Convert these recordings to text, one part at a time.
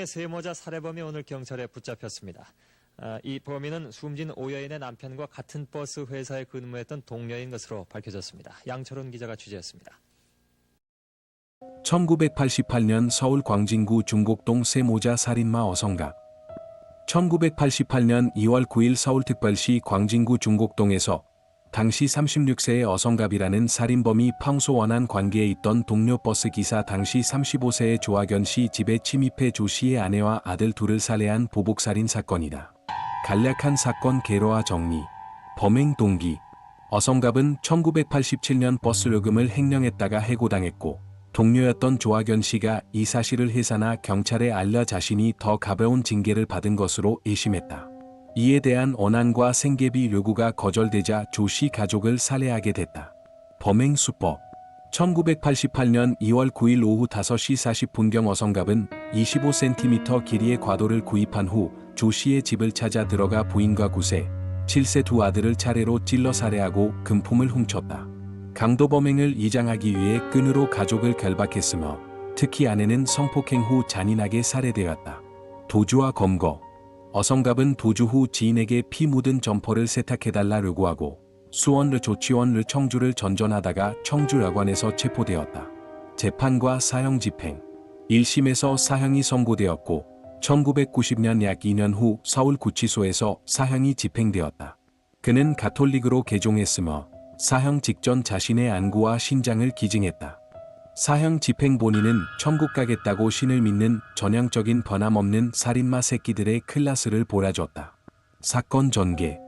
중국동의 세모자 살해범이 오늘 경찰에 붙잡혔습니다. 아, 이 범인은 숨진 오 여인의 남편과 같은 버스 회사에 근무했던 동료인 것으로 밝혀졌습니다. 양철훈 기자가 취재했습니다. 1988년 서울 광진구 중곡동 세모자 살인마 어성갑 1988년 2월 9일 서울특별시 광진구 중곡동에서 당시 36세의 어성갑이라는 살인범이 평소 원한 관계에 있던 동료 버스 기사 당시 35세의 조학연 씨 집에 침입해 조 씨의 아내와 아들 둘을 살해한 보복살인 사건이다. 간략한 사건 개로와 정리, 범행 동기, 어성갑은 1987년 버스 요금을 횡령했다가 해고당했고 동료였던 조학연 씨가 이 사실을 회사나 경찰에 알려 자신이 더 가벼운 징계를 받은 것으로 의심했다. 이에 대한 원한과 생계비 요구가 거절되자 조씨 가족을 살해하게 됐다. 범행 수법 1988년 2월 9일 오후 5시 40분경 어성갑은 25cm 길이의 과도를 구입한 후 조 씨의 집을 찾아 들어가 부인과 9세, 7세 두 아들을 차례로 찔러 살해하고 금품을 훔쳤다. 강도 범행을 이장하기 위해 끈으로 가족을 결박했으며 특히 아내는 성폭행 후 잔인하게 살해되었다. 도주와 검거 어성갑은 도주 후 지인에게 피 묻은 점퍼를 세탁해달라 요구하고 수원르 조치원르 청주를 전전하다가 청주 여관에서 체포되었다. 재판과 사형 집행 1심에서 사형이 선고되었고 1990년 약 2년 후 서울 구치소에서 사형이 집행되었다. 그는 가톨릭으로 개종했으며 사형 직전 자신의 안구와 신장을 기증했다. 사형 집행 본인은 천국 가겠다고 신을 믿는 전형적인 변함없는 살인마 새끼들의 클라스를 몰아줬다. 사건 전개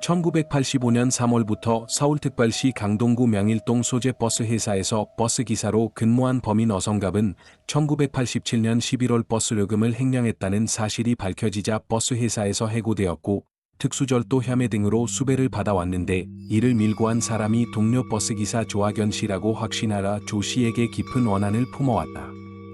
1985년 3월부터 서울특별시 강동구 명일동 소재 버스 회사에서 버스 기사로 근무한 범인 어성갑은 1987년 11월 버스 요금을 횡령했다는 사실이 밝혀지자 버스 회사에서 해고되었고 특수절도 혐의 등으로 수배를 받아왔는데 이를 밀고 한 사람이 동료 버스기사 조학연 씨라고 확신하라 조 씨에게 깊은 원한을 품어왔다.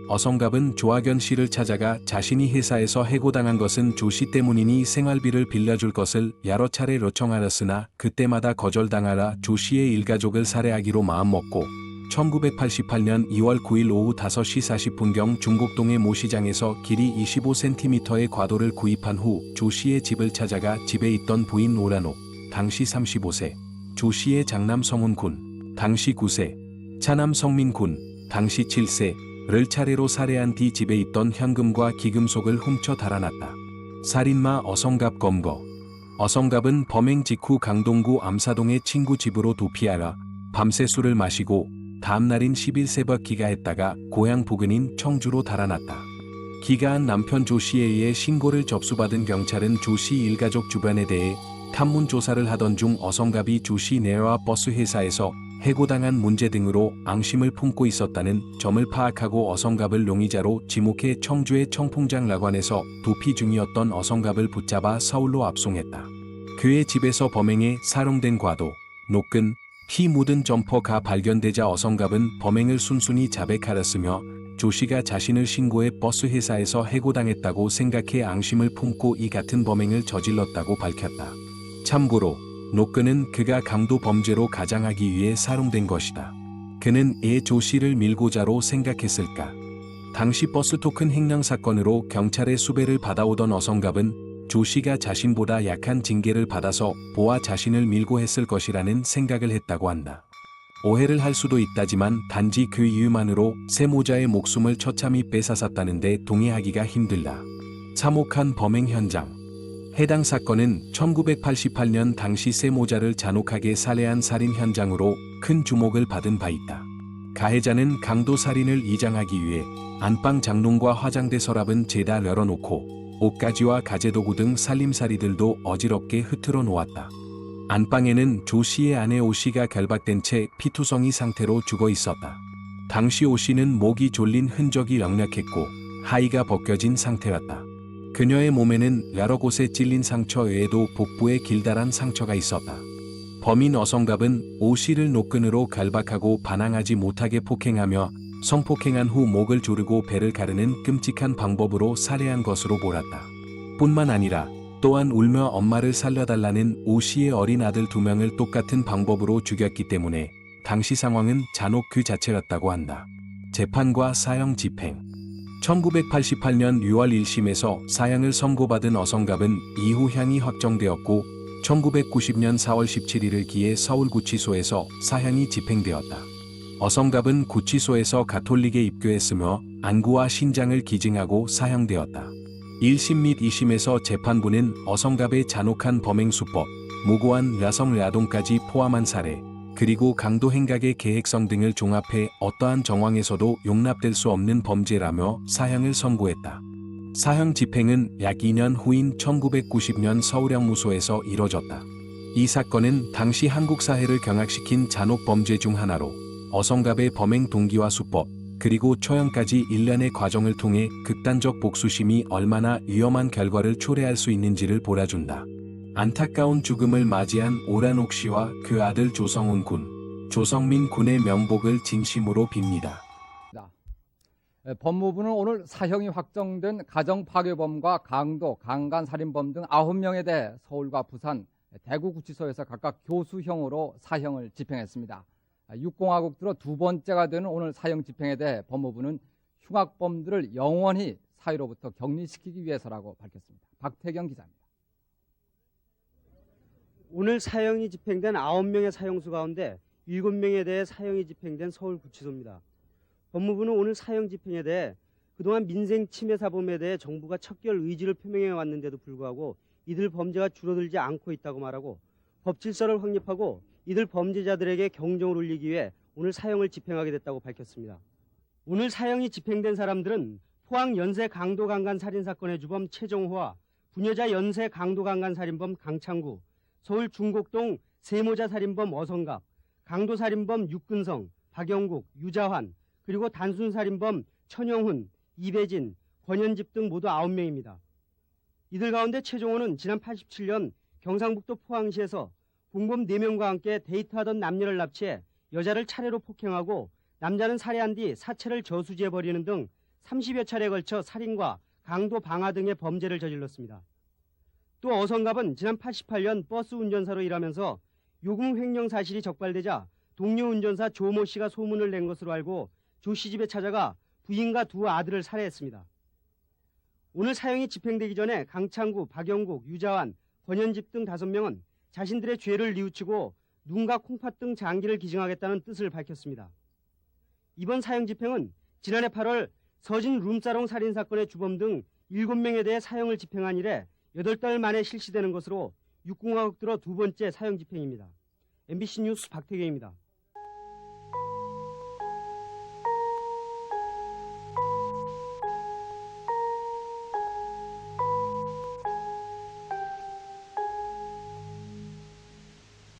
어성갑은 조학연 씨를 찾아가 자신이 회사에서 해고당한 것은 조 씨 때문이니 생활비를 빌려줄 것을 여러 차례 요청하였으나 그때마다 거절당하라 조 씨의 일가족을 살해하기로 마음먹고 1988년 2월 9일 오후 5시 40분경 중곡동의 모 시장에서 길이 25cm의 과도를 구입한 후 조 씨의 집을 찾아가 집에 있던 부인 오라노, 당시 35세, 조 씨의 장남 성훈군, 당시 9세, 차남 성민군, 당시 7세를 차례로 살해한 뒤 집에 있던 현금과 기금속을 훔쳐 달아났다. 살인마 어성갑 검거 어성갑은 범행 직후 강동구 암사동의 친구 집으로 도피하라 밤새 술을 마시고 다음날인 10일 새벽 기가했다가 고향 부근인 청주로 달아났다. 기가한 남편 조 씨에 의해 신고를 접수받은 경찰은 조씨 일가족 주변에 대해 탐문 조사를 하던 중 어성갑이 조씨 내와 버스 회사에서 해고당한 문제 등으로 앙심을 품고 있었다는 점을 파악하고 어성갑을 용의자로 지목해 청주의 청풍장 라관에서 도피 중이었던 어성갑을 붙잡아 서울로 압송했다. 그의 집에서 범행에 사용된 과도, 노끈, 피 묻은 점퍼가 발견되자 어성갑은 범행을 순순히 자백하였으며 조 씨가 자신을 신고해 버스 회사에서 해고당했다고 생각해 앙심을 품고 이 같은 범행을 저질렀다고 밝혔다. 참고로 노끈은 그가 강도 범죄로 가장하기 위해 사용된 것이다. 그는 애조 씨를 밀고자로 생각했을까? 당시 버스 토큰 횡령 사건으로 경찰의 수배를 받아오던 어성갑은 조 씨가 자신보다 약한 징계를 받아서 보아 자신을 밀고 했을 것이라는 생각을 했다고 한다. 오해를 할 수도 있다지만 단지 그 이유만으로 세모자의 목숨을 처참히 뺏어샀다는데 동의하기가 힘들다. 참혹한 범행 현장. 해당 사건은 1988년 당시 세모자를 잔혹하게 살해한 살인 현장으로 큰 주목을 받은 바 있다. 가해자는 강도 살인을 이장하기 위해 안방 장롱과 화장대 서랍은 죄다 열어놓고 옷가지와 가재도구 등 살림살이들도 어지럽게 흐트러 놓았다. 안방에는 조 씨의 아내 오 씨가 결박된 채 피투성이 상태로 죽어 있었다. 당시 오 씨는 목이 졸린 흔적이 역력했고 하의가 벗겨진 상태였다. 그녀의 몸에는 여러 곳에 찔린 상처 외에도 복부에 길다란 상처가 있었다. 범인 어성갑은 오 씨를 노끈으로 결박하고 반항하지 못하게 폭행하며 성폭행한 후 목을 조르고 배를 가르는 끔찍한 방법으로 살해한 것으로 보았다. 뿐만 아니라 또한 울며 엄마를 살려달라는 오 씨의 어린 아들 두 명을 똑같은 방법으로 죽였기 때문에 당시 상황은 잔혹 그 자체였다고 한다. 재판과 사형 집행 1988년 6월 1심에서 사형을 선고받은 어성갑은 이후 향이 확정되었고 1990년 4월 17일을 기해 서울구치소에서 사형이 집행되었다. 어성갑은 구치소에서 가톨릭에 입교했으며 안구와 신장을 기증하고 사형되었다. 1심 및 2심에서 재판부는 어성갑의 잔혹한 범행 수법, 무고한 야성 야동까지 포함한 사례, 그리고 강도 행각의 계획성 등을 종합해 어떠한 정황에서도 용납될 수 없는 범죄라며 사형을 선고했다. 사형 집행은 약 2년 후인 1990년 서울형무소에서 이뤄졌다. 이 사건은 당시 한국 사회를 경악시킨 잔혹 범죄 중 하나로 어성갑의 범행 동기와 수법, 그리고 처형까지 일련의 과정을 통해 극단적 복수심이 얼마나 위험한 결과를 초래할 수 있는지를 보여준다. 안타까운 죽음을 맞이한 오란옥 씨와 그 아들 조성훈 군, 조성민 군의 명복을 진심으로 빕니다. 에, 법무부는 오늘 사형이 확정된 가정 파괴범과 강도, 강간 살인범 등 9명에 대해 서울과 부산, 대구구치소에서 각각 교수형으로 사형을 집행했습니다. 아, 육공화국 들어 두 번째가 되는 오늘 사형 집행에 대해 법무부는 흉악범들을 영원히 사회로부터 격리시키기 위해서라고 밝혔습니다. 박태경 기자입니다. 오늘 사형이 집행된 9명의 사형수 가운데 7명에 대해 사형이 집행된 서울구치소입니다. 법무부는 오늘 사형 집행에 대해 그동안 민생 침해 사범에 대해 정부가 척결 의지를 표명해 왔는데도 불구하고 이들 범죄가 줄어들지 않고 있다고 말하고 법 질서를 확립하고 이들 범죄자들에게 경종을 울리기 위해 오늘 사형을 집행하게 됐다고 밝혔습니다. 오늘 사형이 집행된 사람들은 포항 연쇄 강도 강간 살인 사건의 주범 최종호와 부녀자 연쇄 강도 강간 살인범 강창구, 서울 중곡동 세모자 살인범 어성갑, 강도 살인범 육근성, 박영국, 유자환, 그리고 단순 살인범 천영훈, 이배진, 권현집 등 모두 9명입니다. 이들 가운데 최종호는 지난 87년 경상북도 포항시에서 공범 4명과 함께 데이트하던 남녀를 납치해 여자를 차례로 폭행하고 남자는 살해한 뒤 사체를 저수지에 버리는 등 30여 차례에 걸쳐 살인과 강도 방화 등의 범죄를 저질렀습니다. 또 어성갑은 지난 88년 버스 운전사로 일하면서 요금 횡령 사실이 적발되자 동료 운전사 조모 씨가 소문을 낸 것으로 알고 조 씨 집에 찾아가 부인과 두 아들을 살해했습니다. 오늘 사형이 집행되기 전에 강창구, 박영국, 유자환, 권현집 등 다섯 명은 자신들의 죄를 뉘우치고 눈과 콩팥 등 장기를 기증하겠다는 뜻을 밝혔습니다. 이번 사형 집행은 지난해 8월 서진 룸사롱 살인 사건의 주범 등 7명에 대해 사형을 집행한 이래 8달 만에 실시되는 것으로 육공화국 들어 두 번째 사형 집행입니다. MBC 뉴스 박태경입니다.